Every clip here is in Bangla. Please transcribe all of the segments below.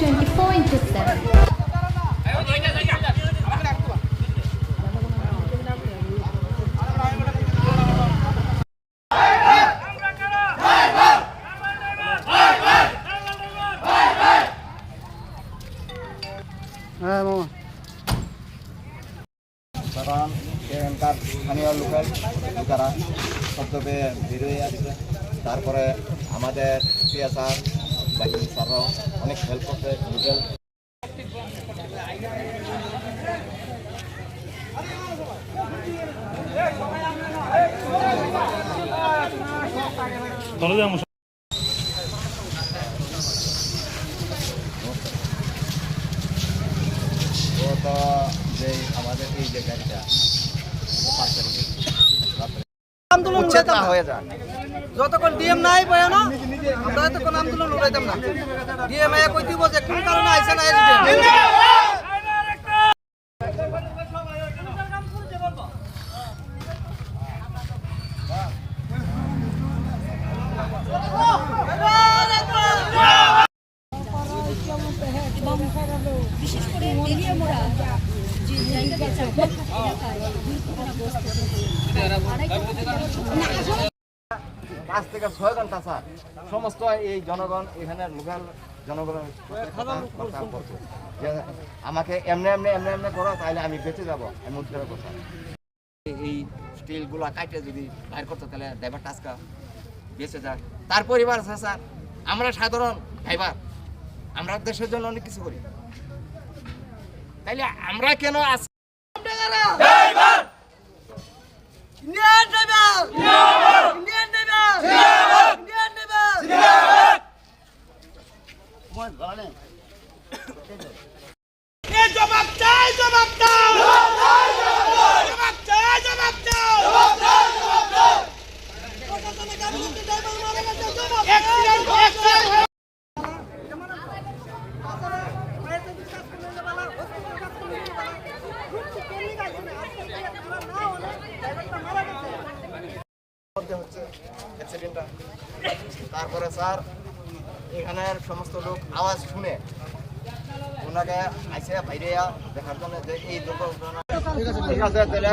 24 into 7. হ্যাঁ মামা কারণ এখানকার স্থানীয় লোকাল যারা শব্দ পেয়ে বেরোয় আসছে তারপরে আমাদের পিএসআর বাহিনী স্যাররাও অনেক হেল্প করছে লোকাল তো যে আমাদের এই যে গাড়িটা পাঁচ তারিখে রাত্রে আন্দোলন উচ্ছেদ না। হয়ে যায়। যতক্ষণ ডিএম নাই বয় না আমরা তখন আন্দোলন উড়াইতাম না। ডিএম এ কই দিব যে কোন কারণে আইসা না পাঁচ থেকে ছয় ঘণ্টা, স্যার। সমস্ত এই জনগণ এখানে লোকাল জনগণের আমাকে এমনি এমনি এমনি এমনি করো তাহলে আমি বেঁচে যাব। আমি উদ্ধার কথা। এই স্টিলগুলো কাটে যদি বাইর করতো, তাহলে ড্রাইভার টাস্কা বেঁচে যায়। তার পরিবার আছে, স্যার। আমরা সাধারণ ড্রাইভার আমরা দেশের জন্য অনেক কিছু করি। তাইলে আমরা কেন আজ অ্যাক্সিডেন্টটা তারপরে স্যার এখানের সমস্ত লোক আওয়াজ শুনে ওনাকে আইসে বাইরে দেখার জন্য যে এই দুর্ঘটনা ঠিক আছে তাহলে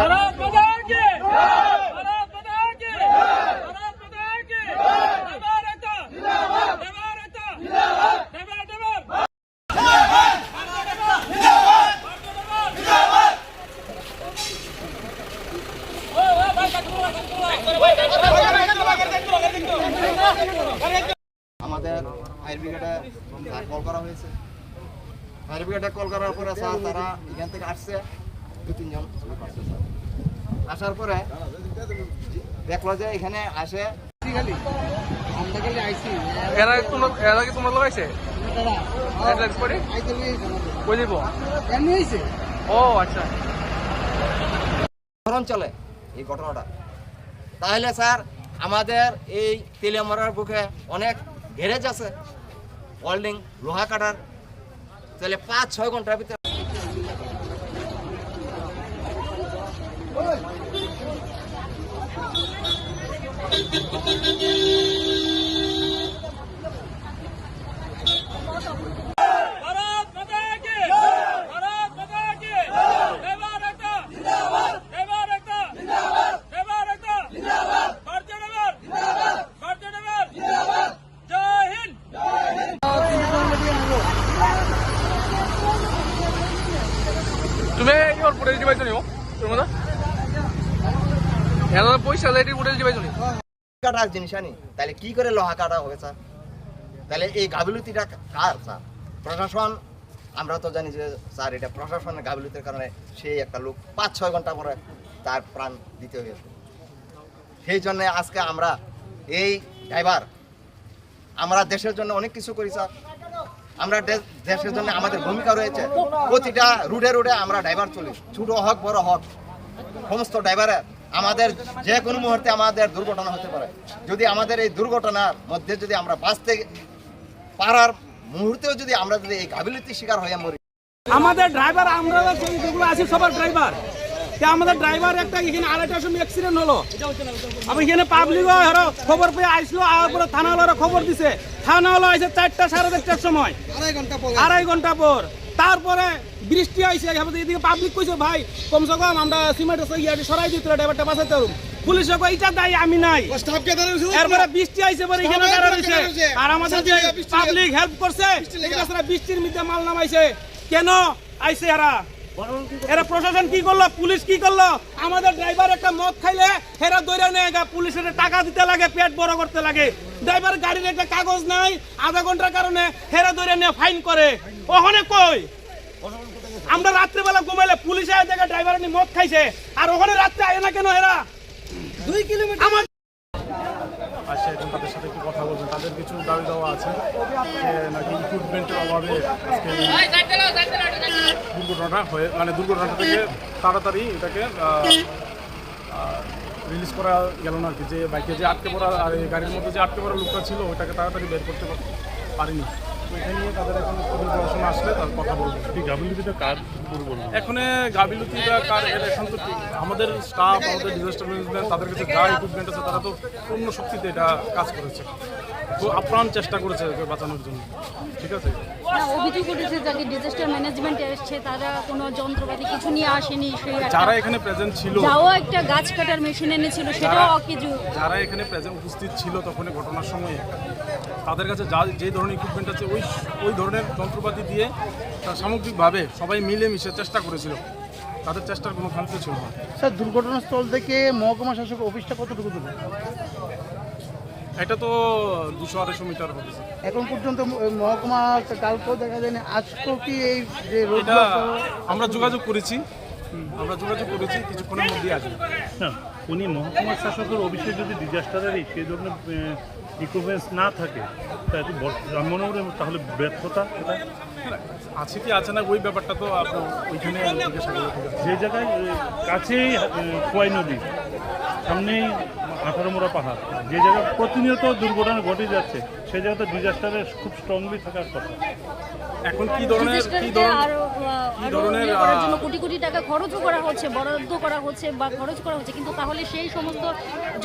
আমাদের ফায়ার ব্রিগেডে কল করা হয়েছে। ফায়ার ব্রিগেডে কল করার পরে স্যার তারা এখান থেকে আসছে। দু তিনজন আসছে স্যার। আসার পরে দেখল যে এখানে আসে এরা তোমরা এরা কি তোমরা লাগাইছে ও আচ্ছা। চলে এই ঘটনাটা। তাহলে স্যার আমাদের এই তেলিয়ামরার বুকে অনেক গ্যারেজ আছে ওয়েল্ডিং লোহা কাটার তাহলে পাঁচ ছয় ঘণ্টার ভিতরে কাটার জিনিস আনি কি করে লোহা কাটা এই প্রশাসন, আমরা তো জানি যে এটা কারণে সেই একটা লোক পাঁচ, ছয় ঘণ্টা তার প্রাণ দিতে হয়েছে। সেই জন্য আজকে আমরা এই ড্রাইভার, আমরা দেশের জন্য অনেক কিছু করি, স্যার। আমরা দেশের জন্য আমাদের ভূমিকা রয়েছে। প্রতিটা রুটে রুটে আমরা ড্রাইভার চলি। ছোট হোক, বড় হোক, সমস্ত ড্রাইভারের আমাদের যে কোনো মুহূর্তে আমাদের দুর্ঘটনা হতে পারে। যদি আমাদের এই দুর্ঘটনার মধ্যে যদি আমরা বাঁচতে পারার মুহূর্তেও যদি আমরা যদি এই গাফিলতির শিকার হয়ে মরি। আমাদের ড্রাইভার আমরা আছি সবার ড্রাইভার আমাদের ড্রাইভার একটা এখানে আড়াইটার সময় অ্যাক্সিডেন্ট হলো। আবার এখানে পাবলিকও হলো খবর পেয়ে আসলো আর পরে থানা হলো খবর দিছে। আইসে চারটা সাড়ে চারটার সময়। আড়াই ঘণ্টা পরে তারপরে বৃষ্টি আইসে এদিকে পাবলিক কইছে ভাই কমসে কম আমরা সিমেন্ট ইয়াটি সরাই দিতে ড্রাইভারটা বাঁচাতে পারুম। পুলিশে এটা দায়ী আমি নাই। এরপরে বৃষ্টি আইছে পরে এখানে দাঁড়া রয়েছে। আর আমাদের যে। পাবলিক হেল্প করছে বৃষ্টির মধ্যে মাল নামাইছে। কেন আইছে এরা? এরা প্রশাসন কি করল? পুলিশ কি করল? আমাদের ড্রাইভার একটা মদ খাইলে হেরা দৈরা নেয় গা পুলিশের টাকা দিতে লাগে পেট বড় করতে লাগে। ড্রাইভার গাড়ির একটা কাগজ নাই আধা ঘণ্টার কারণে হেরা দৈরা নিয়ে ফাইন করে। ওখানে কই? আমরা রাত্রেবেলা ঘুমাইলে পুলিশে দেখে ড্রাইভার মদ খাইছে। আর ওখানে রাত্রে আয় না কেন এরা দুই কিলোমিটার আমার আসে এবং তাদের সাথে একটু কথা বলবেন তাদের কিছু দাবি দেওয়া আছে? যে নাকি ইকুইপমেন্টের অভাবে আজকে দুর্ঘটনাটা হয়ে মানে দুর্ঘটনাটা থেকে তাড়াতাড়ি এটাকে রিলিজ করা গেল না আর কি। যে বাইকে যে আটকে পড়া আর এই গাড়ির মধ্যে যে আটকে পড়া লোকটা ছিল ওটাকে তাড়াতাড়ি বের করতে পার- পারিনি। তো এটা নিয়ে তাদের এখন গাবিলতিটা কার এখন তো আমাদের স্টাফ আমাদের ডিজাস্টার ম্যানেজমেন্ট তাদের কাছে যা ইকুইপমেন্ট আছে তারা তো পূর্ণ শক্তিতে এটা কাজ করেছে। তো আপ্রাণ চেষ্টা করেছে বাঁচানোর জন্য। ঠিক আছে? অভিযোগ উঠেছে যাকে ডিজাস্টার ম্যানেজমেন্ট এসছে তারা কোনো যন্ত্রপাতি কিছু নিয়ে আসেনি সেই যারা এখানে প্রেজেন্ট ছিল। যাও একটা গাছ কাটার মেশিন এনেছিল সেটাও অকেজু। যারা এখানে প্রেজেন্ট উপস্থিত ছিল তখন এই ঘটনার সময়ে তাদের কাছে যা যে ধরনের ইকুইপমেন্ট আছে ওই ওই ধরনের যন্ত্রপাতি দিয়ে তার সামগ্রিকভাবে সবাই মিলে মিশে চেষ্টা করেছিল। তাদের চেষ্টার কোনো খামতি ছিল না। স্যার দুর্ঘটনাস্থল থেকে মহকুমা শাসক অফিসটা কতটুকু দূরে? এটা তো দুশো আড়াইশো মিটার হবে এখন পর্যন্ত মহকুমা কালকেও দেখা যায়নি। আজকেও কি এই যে এটা আমরা যোগাযোগ করেছি। আমরা যোগাযোগ করেছি কিছুক্ষণের মধ্যেই আসবে। না উনি মহকুমা শাসকের অফিসে যদি ডিজাস্টারের সেই ধরনের ইকুইপমেন্টস না থাকে মনে করি তাহলে ব্যর্থতা আছে কি আছে না ওই ব্যাপারটা তো আপনার ওইখানে যে জায়গায় কাছেই খোয়াই নদী সামনেই আঠারোমোড়া পাহাড়। যে জায়গায় প্রতিনিয়ত দুর্ঘটনা ঘটে যাচ্ছে সেই জায়গাতে ডিজাস্টারের খুব স্ট্রংলি থাকার কথা। এখন কি ধরনের কি ইয়ে কোটি কোটি টাকা খরচও করা হচ্ছে বরাদ্দ করা হচ্ছে বা খরচ করা হচ্ছে কিন্তু তাহলে সেই সমস্ত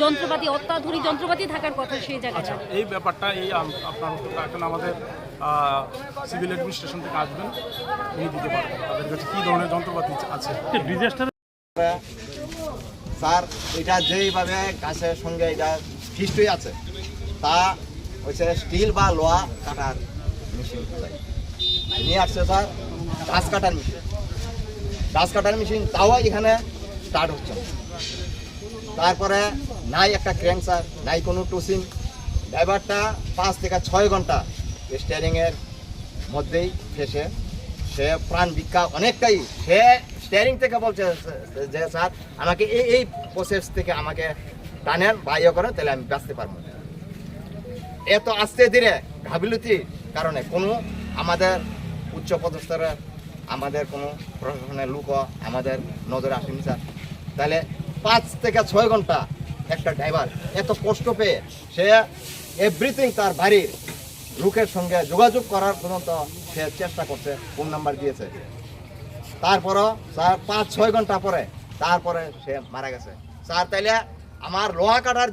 যন্ত্রপাতি অত্যাধুনিক যন্ত্রপাতি থাকার কথা সেই জায়গাটা এই ব্যাপারটা এই আপনার এখন আমাদের সিভিল অ্যাডমিনিস্ট্রেশন থেকে আসবেন উনি দিতে পারবেন। তাদের কাছে কী ধরনের যন্ত্রপাতি আছে? ডিজাস্টার স্যার এটা যেইভাবে গাছের সঙ্গে এটা ফিস্ট হয়ে আছে, তা হচ্ছে স্টিল বা লোহা কাটার মেশিন নিয়ে আসছে স্যার গাছ কাটার মেশিন। গাছ কাটার মেশিন তাও এখানে স্টার্ট হচ্ছে। তারপরে নাই একটা ক্র্যাঙ্ক স্যার, নাই কোনো টুসিং ড্রাইভারটা পাঁচ থেকে ছয় ঘণ্টা স্টিয়ারিংয়ের মধ্যেই ফেসে, সে প্রাণ ভিক্ষা অনেকটাই, সে স্টিয়ারিং থেকে বলছে যে স্যার, আমাকে এই এই প্রসেস থেকে আমাকে টানেন বা ইয়ে করেন, তাহলে আমি বাঁচতে পারব এত আস্তে ধীরে ঘাবিলতির কারণে কোনো আমাদের উচ্চ পদস্থরে, আমাদের কোনো প্রশাসনের লোকও আমাদের নজরে আসেনি, স্যার। তাহলে পাঁচ থেকে ছয় ঘণ্টা একটা ড্রাইভার এত কষ্ট পেয়ে সে এভরিথিং তার বাড়ির লোকের সঙ্গে যোগাযোগ করার পর্যন্ত সে চেষ্টা করছে ফোন নাম্বার দিয়েছে। তারপরও স্যার পাঁচ, ছয় ঘণ্টা পরে, তারপরে সে মারা গেছে। স্যার, তাইলে আমার লোহা কাটার